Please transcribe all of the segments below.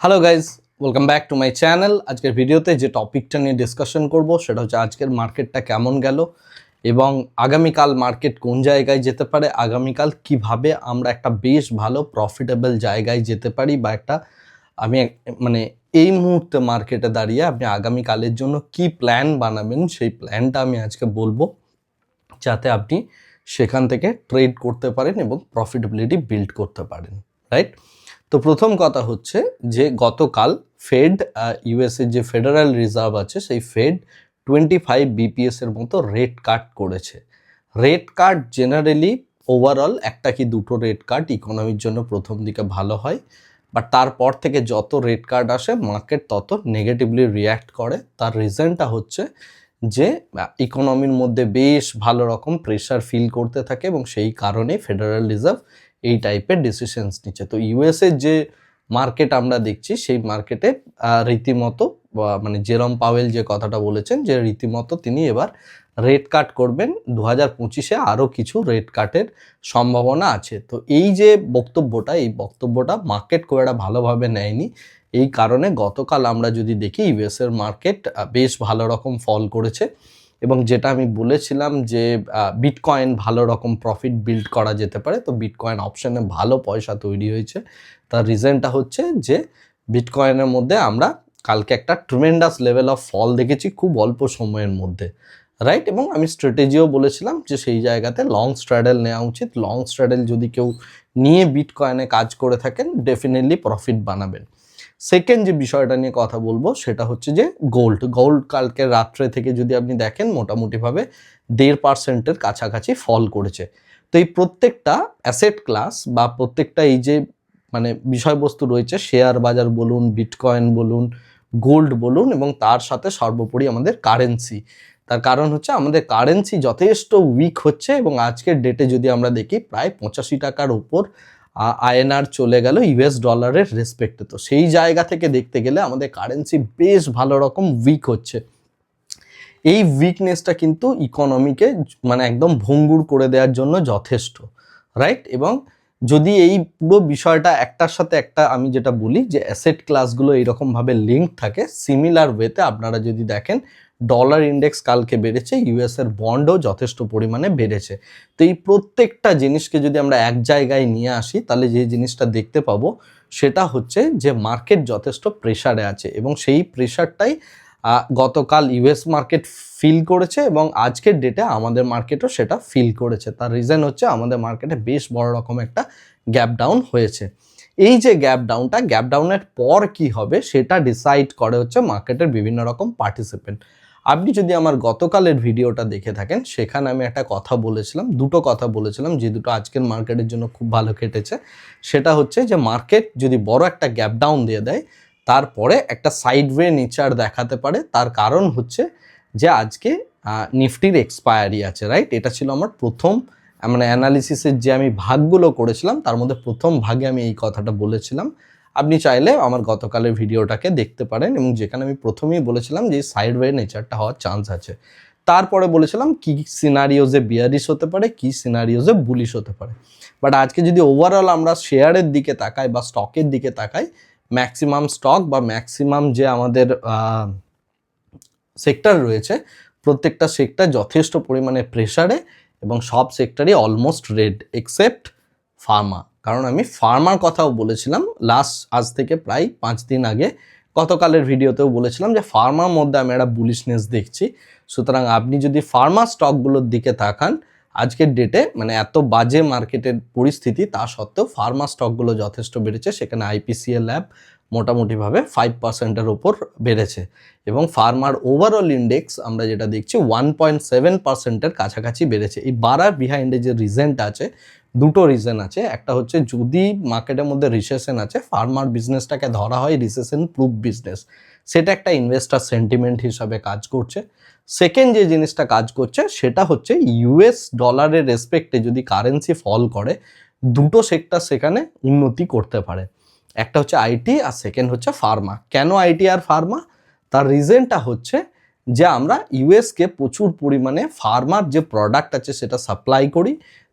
Hello guys welcome back to my channel আজকের ভিডিওতে যে টপিকটা নিয়ে ডিসকাশন করব, সেটা হচ্ছে আজকের মার্কেটটা কেমন গেল এবং আগামীকাল মার্কেট কোন জায়গায় যেতে পারে, আগামীকাল কীভাবে আমরা একটা বেশ ভালো প্রফিটেবল জায়গায় যেতে পারি বা একটা, আমি মানে এই মুহূর্তে মার্কেটে দাঁড়িয়ে আপনি আগামীকালের জন্য কি প্ল্যান বানাবেন, সেই প্ল্যানটা আমি আজকে বলব। যাতে আপনি সেখান থেকে ট্রেড করতে পারেন এবং প্রফিটেবিলিটি বিল্ড করতে পারেন রাইট তো প্রথম কথা হচ্ছে যে গতকাল ফেড ইউএসএ যে ফেডারেল রিজার্ভ আছে, সেই ফেড টোয়েন্টি ফাইভ বিপিএস এর মতো রেট কাট করেছে। রেট কার্ড জেনারেলি ওভারঅল একটা কি দুটো রেট কার্ড ইকোনমির জন্য প্রথম দিকে ভালো হয় বাট তারপর থেকে যত রেট কার্ড আসে মার্কেট তত নেগেটিভলি রিয়্যাক্ট করে। তার রিজনটা হচ্ছে যে ইকোনমির মধ্যে বেশ ভালো রকম প্রেশার ফিল করতে থাকে এবং সেই কারণে ফেডারেল রিজার্ভ এই টাইপের ডিসিশনস নিচ্ছে। তো ইউএসএ যে মার্কেট আমরা দেখছি, সেই মার্কেটে রীতিমতো মানে জেরম পাওয়েল যে কথাটা বলেছেন যে, রীতিমতো তিনি এবার রেট কাট করবেন দু হাজার পঁচিশে আরও কিছু রেট কাটের সম্ভাবনা আছে। তো এই যে বক্তব্যটা, এই বক্তব্যটা মার্কেট খুব একটা ভালোভাবে নেয়নি। এই কারণে গতকাল আমরা যদি দেখি ইউএসের মার্কেট বেশ ভালো রকম ফল করেছে এবং যেটা আমি বলেছিলাম যে বিটকয়েন ভালো রকম প্রফিট বিল্ড করা যেতে পারে, তো বিটকয়েন অপশানে ভালো পয়সা তৈরি হয়েছে। তার রিজনটা হচ্ছে যে বিটকয়েনের মধ্যে আমরা কালকে একটা ট্রিমেন্ডাস লেভেল অফ ফল দেখেছি খুব অল্প সময়ের মধ্যে। রাইট এবং আমি স্ট্র্যাটেজিও বলেছিলাম যে সেই জায়গাতে লং স্ট্র্যাডেল নেওয়া উচিত। লং স্ট্র্যাডেল যদি কেউ নিয়ে বিটকয়েনে কাজ করে থাকেন ডেফিনেটলি প্রফিট বানাবেন। সেকেন্ড যে বিষয়টা নিয়ে কথা বলব, সেটা হচ্ছে যে গোল্ড গোল্ড কালকে রাত্রে থেকে যদি আপনি দেখেন, মোটামুটিভাবে দেড় পার্সেন্টের কাছাকাছি ফল করেছে। তো এই প্রত্যেকটা অ্যাসেট ক্লাস বা প্রত্যেকটা এই যে মানে বিষয়বস্তু রয়েছে শেয়ার বাজার বলুন বিটকয়েন বলুন গোল্ড বলুন এবং তার সাথে সর্বোপরি আমাদের কারেন্সি তার কারণ হচ্ছে আমাদের কারেন্সি যথেষ্ট উইক হচ্ছে এবং আজকের ডেটে যদি আমরা দেখি প্রায় পঁচাশি টাকার উপর আইএনআর চলে গেল ইউএস ডলারের রেসপেক্টে তো সেই জায়গা থেকে দেখতে গেলে আমাদের কারেন্সি বেশ ভালো রকম উইক হচ্ছে। এই উইকনেসটা কিন্তু ইকোনমিকে মানে একদম ভঙ্গুর করে দেওয়ার জন্য যথেষ্ট রাইট এবং যদি এই পুরো বিষয়টা একটার সাথে একটা আমি যেটা বলি যে অ্যাসেট ক্লাসগুলো এইরকমভাবে লিঙ্ক থাকে সিমিলার ওয়েতে আপনারা যদি দেখেন ডলার ইন্ডেক্স কালকে বেড়েছে ইউএস এর বন্ডও যথেষ্ট পরিমাণে বেড়েছে। তো এই প্রত্যেকটা জিনিসকে যদি আমরা এক জায়গায় নিয়ে আসি, তাহলে যে জিনিসটা দেখতে পাবো, সেটা হচ্ছে যে মার্কেট যথেষ্ট প্রেশারে আছে এবং সেই প্রেশারটাই গতকাল ইউএস মার্কেট ফিল করেছে এবং আজকের ডেটে আমাদের মার্কেটও সেটা ফিল করেছে। তার রিজন হচ্ছে আমাদের মার্কেটে বেশ বড় রকম একটা গ্যাপ ডাউন হয়েছে। এই যে গ্যাপ ডাউনটা গ্যাপ ডাউনের পর কি হবে, সেটা ডিসাইড করে হচ্ছে মার্কেটের বিভিন্ন রকম পার্টিসিপেন্ট আপনি যদি আমার গতকালের ভিডিওটা দেখে থাকেন, সেখানে আমি একটা কথা বলেছিলাম, দুটো কথা বলেছিলাম, যে দুটো আজকের মার্কেটের জন্য খুব ভালো কেটেছে সেটা হচ্ছে যে মার্কেট যদি বড় একটা গ্যাপ ডাউন দিয়ে দেয়, তারপরে একটা সাইডওয়ে নেচার দেখাতে পারে। তার কারণ হচ্ছে যে আজকে নিফটির এক্সপায়ারি আছে রাইট এটা ছিল আমার প্রথম মানে অ্যানালিসিসের যে আমি ভাগগুলো করেছিলাম, তার মধ্যে প্রথম ভাগে আমি এই কথাটা বলেছিলাম। আপনি চাইলে আমার গতকালের ভিডিওটাকে দেখতে পারেন এবং যেখানে আমি প্রথমেই বলেছিলাম যে সাইডওয়ে নেচারটা হওয়ার চান্স আছে। তারপরে বলেছিলাম কি সিনারিওজে বিয়ারিশ হতে পারে, কি সিনারিওজে বুলিশ হতে পারে। বাট আজকে যদি ওভারঅল আমরা শেয়ারের দিকে তাকাই বা স্টকের দিকে তাকাই ম্যাক্সিমাম স্টক বা ম্যাক্সিমাম যে আমাদের সেক্টর রয়েছে, প্রত্যেকটা সেক্টর যথেষ্ট পরিমাণে প্রেশারে এবং সব সেক্টরই অলমোস্ট রেড এক্সেপ্ট ফার্মা কারণ আমি ফার্মার কথাও বলেছিলাম। লাস্ট আজ থেকে প্রায় পাঁচ দিন আগে গতকালের ভিডিওতেও বলেছিলাম যে ফার্মার মধ্যে আমি একটা বুলিশনেস দেখছি। সুতরাং আপনি যদি ফার্মা স্টকগুলোর দিকে তাকান আজকের ডেটে মানে এত বাজে মার্কেটের পরিস্থিতি, তা সত্ত্বেও ফার্মা স্টকগুলো যথেষ্ট বেড়েছে। সেখানে আইপিসিএল ল্যাব মোটামুটিভাবে ফাইভ পার্সেন্টের ওপর বেড়েছে। এবং ফার্মার ওভারঅল ইন্ডেক্স আমরা যেটা দেখছি ওয়ান পয়েন্ট সেভেন পার্সেন্টের কাছাকাছি বেড়েছে। এই বাড়ার বিহাইন্ডে যে রিজনটা আছে দুটো রিজন আছে। একটা হচ্ছে যদি মার্কেটের মধ্যে রিসেশন আছে ফার্মার বিজনেসটাকে ধরা হয় রিসেশন প্রুফ বিজনেস সেটা একটা ইনভেস্টার সেন্টিমেন্ট হিসাবে কাজ করছে। সেকেন্ড যে জিনিসটা কাজ করছে, সেটা হচ্ছে ইউএস ডলারের রেসপেক্টে যদি কারেন্সি ফল করে, দুটো সেক্টর সেখানে উন্নতি করতে পারে। একটা হচ্ছে আইটি আর সেকেন্ড হচ্ছে ফার্মা কেন আইটি আর ফার্মা তার রিজনটা হচ্ছে যে আমরা ইউএসকে প্রচুর পরিমাণে ফার্মার যে প্রোডাক্ট আছে, সেটা সাপ্লাই করি।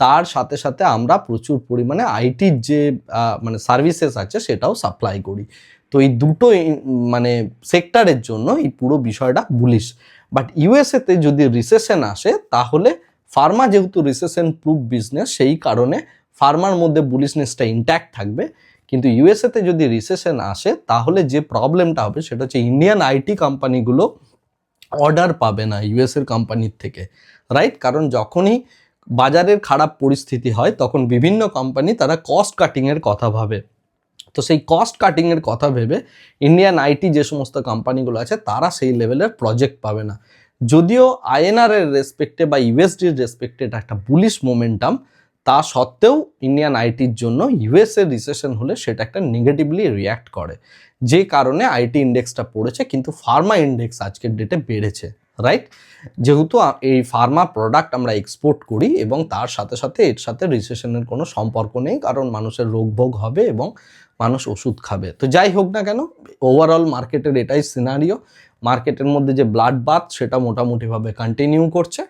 তার সাথে সাথে আমরা প্রচুর পরিমাণে আইটির যে মানে সার্ভিসেস আছে সেটাও সাপ্লাই করি। তো এই দুটো মানে সেক্টরের জন্য এই পুরো বিষয়টা বুলিশ বাট ইউএসএতে যদি রিসেশন আসে, তাহলে ফার্মা যেহেতু রিসেশন প্রুফ বিজনেস সেই কারণে ফার্মার মধ্যে বুলিশনেসটা ইন্ট্যাক্ট থাকবে। কিন্তু ইউএসএতে যদি রিসেশন আসে, তাহলে যে প্রবলেমটা হবে, সেটা হচ্ছে ইন্ডিয়ান আইটি কোম্পানিগুলো অর্ডার পাবে না ইউএসের কোম্পানির থেকে। রাইট কারণ যখনই বাজারের খারাপ পরিস্থিতি হয়, তখন বিভিন্ন কোম্পানি তারা কস্ট কাটিংয়ের কথা ভাবে। তো সেই কস্ট কাটিংয়ের কথা ভেবে ইন্ডিয়ান আইটি যে সমস্ত কোম্পানিগুলো আছে, তারা সেই লেভেলের প্রজেক্ট পাবে না। যদিও আইএনআর এর রেসপেক্টে বা ইউএসডির রেসপেক্টে এটা একটা বুলিশ মোমেন্টাম তা সত্ত্বেও ইন্ডিয়ান আইটির জন্য ইউএস এর রিসেশন হলে সেটা একটা নেগেটিভলি রিয়্যাক্ট করে। যে কারণে আইটি ইন্ডেক্সটা পড়েছে, কিন্তু ফার্মা ইন্ডেক্স আজকের ডেটে বেড়েছে। রাইট যেহেতু এই ফার্মা প্রোডাক্ট আমরা এক্সপোর্ট করি এবং তার সাথে সাথে এর সাথে রিসেশনের কোনো সম্পর্ক নেই, কারণ মানুষের রোগভোগ হবে এবং মানুষ ওষুধ খাবে। তো যাই হোক না কেন ওভারঅল মার্কেটের এটাই সিনারিও মার্কেটের মধ্যে যে ব্লাড বাথ সেটা মোটামুটিভাবে কন্টিনিউ করছে।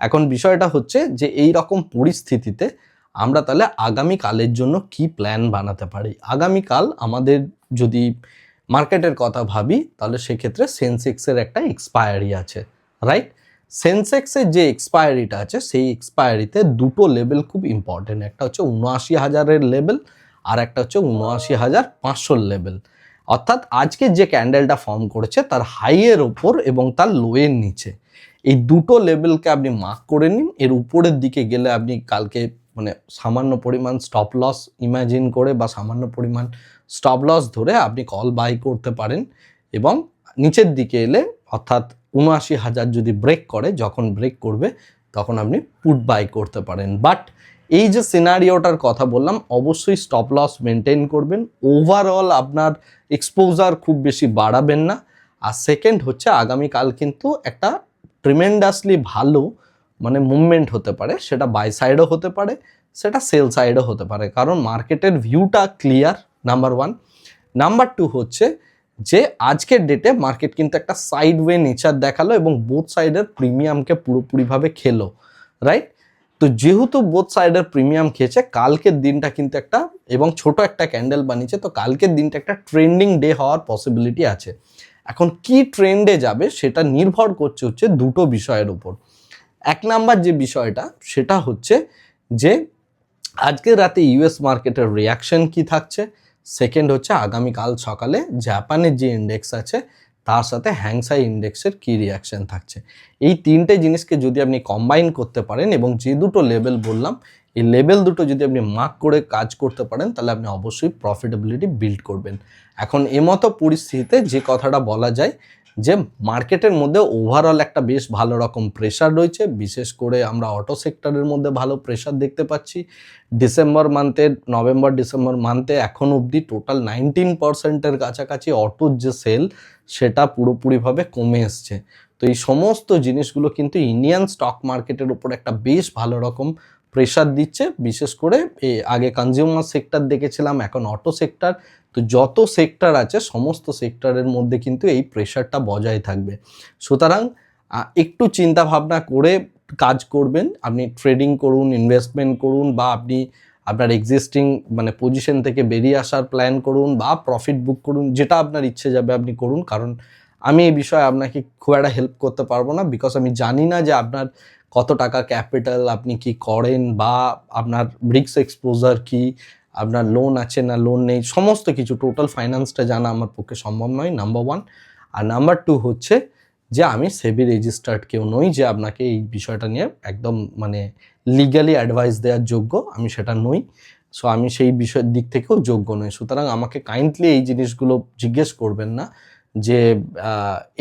এখন বিষয়টা হচ্ছে যে এই রকম পরিস্থিতিতে আমরা তাহলে আগামী কালের জন্য কি প্ল্যান বানাতে পারি? আগামীকাল আমাদের যদি মার্কেটের কথা ভাবি, তাহলে সেক্ষেত্রে সেন্সেক্সের একটা এক্সপায়ারি আছে। রাইট সেন্সেক্সের যে এক্সপায়ারিটা আছে, সেই এক্সপায়ারিতে দুটো লেভেল খুব ইম্পর্টেন্ট একটা হচ্ছে উনআশি হাজারের লেভেল আর একটা হচ্ছে উনআশি হাজার পাঁচশোর লেভেল অর্থাৎ আজকে যে ক্যান্ডেলটা ফর্ম করেছে, তার হাইয়ের ওপর এবং তার লোয়ের নিচে। এই দুটো লেভেলকে আপনি মার্ক করে নিন। এর উপরের দিকে গেলে আপনি কালকে মানে সামান্য পরিমাণ স্টপ লস ইমাজিন করে বা সামান্য পরিমাণ স্টপ লস ধরে আপনি কল বাই করতে পারেন এবং নিচের দিকে এলে অর্থাৎ উনআশি হাজার যদি ব্রেক করে, যখন ব্রেক করবে, তখন আপনি পুট বাই করতে পারেন। বাট এই যে সিনারিওটার কথা বললাম, অবশ্যই স্টপ লস মেনটেন করবেন। ওভারঅল আপনার এক্সপোজার খুব বেশি বাড়াবেন না। আর সেকেন্ড হচ্ছে, আগামীকাল কিন্তু একটা ট্রিমেন্ডাসলি ভালো মানে মুভমেন্ট হতে পারে। সেটা বাই সাইডও হতে পারে, সেটা সেল সাইডও হতে পারে। কারণ মার্কেটের ভিউটা clear number one number two হচ্ছে যে আজকের ডেটে মার্কেট কিন্তু একটা সাইড ওয়ে নেচার দেখাল এবং বোথ সাইডের প্রিমিয়ামকে পুরোপুরিভাবে খেলো রাইট তো যেহেতু বোথ সাইডের প্রিমিয়াম খেয়েছে, কালকের দিনটা কিন্তু একটা এবং ছোট একটা ক্যান্ডেল বানিয়েছে, তো কালকের দিনটা একটা ট্রেন্ডিং ডে হওয়ার পসিবিলিটি আছে। এখন কি ট্রেন্ডে যাবে সেটা নির্ভর করছে হচ্ছে দুটো বিষয়ের উপর। এক নাম্বার যে বিষয়টা, সেটা হচ্ছে যে আজকের রাতে ইউএস মার্কেটের রিয়াকশন কি থাকছে সেকেন্ড হচ্ছে আগামীকাল সকালে জাপানের যে ইন্ডেক্স আছে, তার সাথে হ্যাংসাই ইন্ডেক্সের কী রিয়াকশান থাকছে? এই তিনটে জিনিসকে যদি আপনি কম্বাইন করতে পারেন এবং যে দুটো লেভেল বললাম, এই লেভেল দুটো যদি আপনি মার্ক করে কাজ করতে পারেন, তাহলে আপনি অবশ্যই প্রফিটেবিলিটি বিল্ড করবেন। এখন এমতো পরিস্থিতিতে যে কথাটা বলা যায় যে মার্কেটের মধ্যে ওভারঅল একটা বেশ ভালো রকম প্রেশার রয়েছে। বিশেষ করে আমরা অটো সেক্টরের মধ্যে ভালো প্রেশার দেখতে পাচ্ছি। ডিসেম্বর মান্থে নভেম্বর ডিসেম্বর মান্থে এখন অবধি টোটাল নাইনটিন পার্সেন্টের কাছাকাছি অটোর যে সেল সেটা পুরোপুরিভাবে কমে এসছে। তো এই সমস্ত জিনিসগুলো কিন্তু ইন্ডিয়ান স্টক মার্কেটের উপর একটা বেশ ভালো রকম প্রেশার দিচ্ছে, বিশেষ করে আগে কনজিউমার সেক্টর দেখেছিলাম, এখন অটো সেক্টর তো যত সেক্টর আছে, সমস্ত সেক্টরের মধ্যে কিন্তু এই প্রেশারটা বজায় থাকবে। সুতরাং একটু চিন্তা ভাবনা করে কাজ করবেন। আপনি ট্রেডিং করুন ইনভেস্টমেন্ট করুন বা আপনি আপনার এক্সিস্টিং মানে পজিশন থেকে বেরিয়ে আসার প্ল্যান করুন বা প্রফিট বুক করুন, যেটা আপনার ইচ্ছে যাবে আপনি করুন। কারণ, আমি এই বিষয়ে আপনাকে খুব একটা হেল্প করতে পারব না বিকজ আমি জানি না যে আপনার কত টাকা ক্যাপিটাল আপনি কি করেন বা আপনার ব্রিক্স এক্সপোজার কি, আপনার লোন আছে না লোন নেই, সমস্ত কিছু, টোটাল ফাইন্যান্সটা জানা আমার পক্ষে সম্ভব নয় নাম্বার ওয়ান আর নাম্বার টু হচ্ছে যে আমি সেবি রেজিস্টার্ড কেউ নই যে আপনাকে এই বিষয়টা নিয়ে একদম মানে লিগালি অ্যাডভাইস দেওয়ার যোগ্য, আমি সেটা নই। সো আমি সেই বিষয়ের দিক থেকেও যোগ্য নই। সুতরাং আমাকে কাইন্ডলি এই জিনিসগুলো জিজ্ঞেস করবেন না যে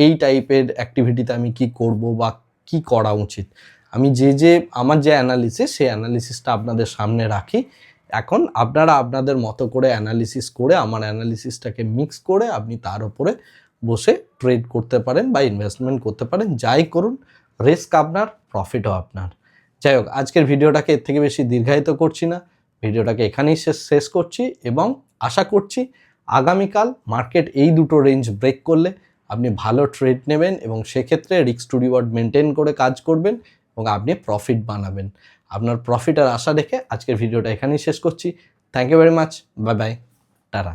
এই টাইপের অ্যাক্টিভিটিতে আমি কি করব বা কি করা উচিত। আমি যে যে আমার যে অ্যানালিসিস সেই অ্যানালিসিসটা আপনাদের সামনে রাখি। এখন আপনারা আপনাদের মতো করে অ্যানালিসিস করে, আমার অ্যানালিসিসটাকে মিক্স করে আপনি তার উপরে বসে ট্রেড করতে পারেন বা ইনভেস্টমেন্ট করতে পারেন, যাই করুন রিস্ক আপনার প্রফিটও আপনার। যাই হোক, আজকের ভিডিওটাকে এর থেকে বেশি দীর্ঘায়িত করছি না। ভিডিওটাকে এখানেই শেষ শেষ করছি এবং আশা করছি আগামীকাল মার্কেট এই দুটো রেঞ্জ ব্রেক করলে আপনি ভালো ট্রেড নেবেন এবং সেক্ষেত্রে রিস্ক টু রিওয়ার্ড মেনটেন করে কাজ করবেন। এবং আপনি প্রফিট বানাবেন। আপনার প্রফিটের আশা দেখে আজকের ভিডিওটা এখানেই শেষ করছি। Thank you very much bye bye tata